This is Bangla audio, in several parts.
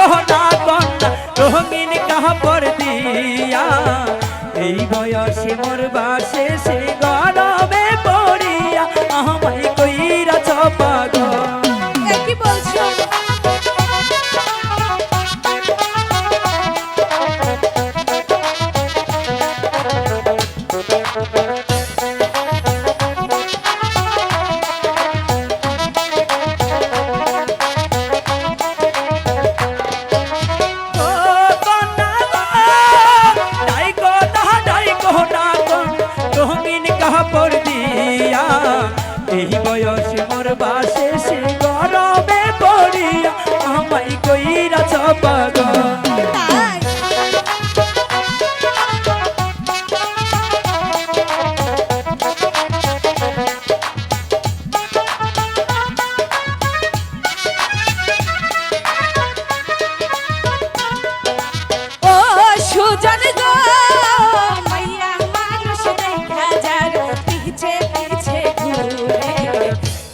গহনা কন্যা রঙিন কাপড় দিয়া? এই বয়সে মোর বাসে সে গয়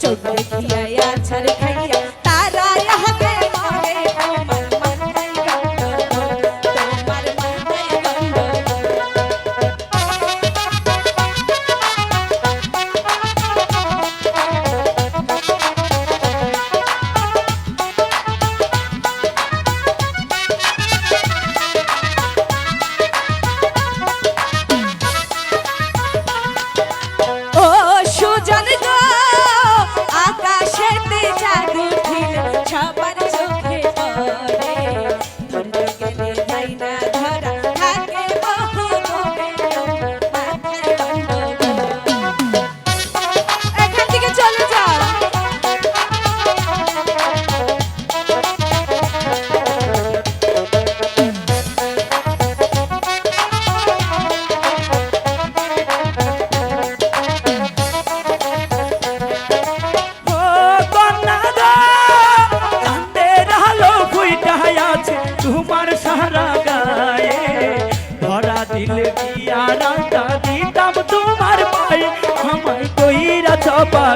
so thirsty.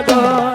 গো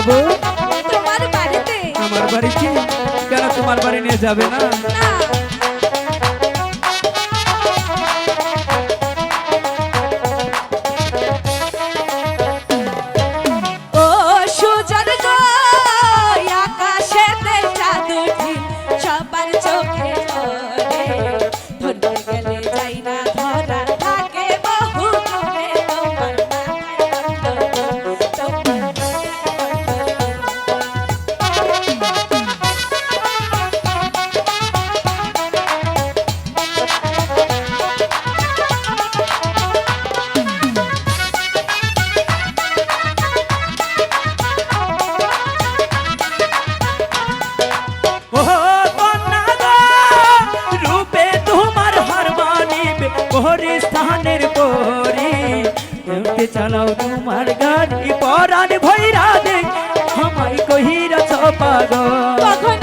যাব তোমার বাড়িতে? আমার বাড়ি কি? কেন তোমার বাড়ি নিয়ে যাবে না? Okay. পাহানের পরে। উঠতে চালাও তোমার গান পরাণ ভৈরা দে আমায় কহিরা ছপাগ তখন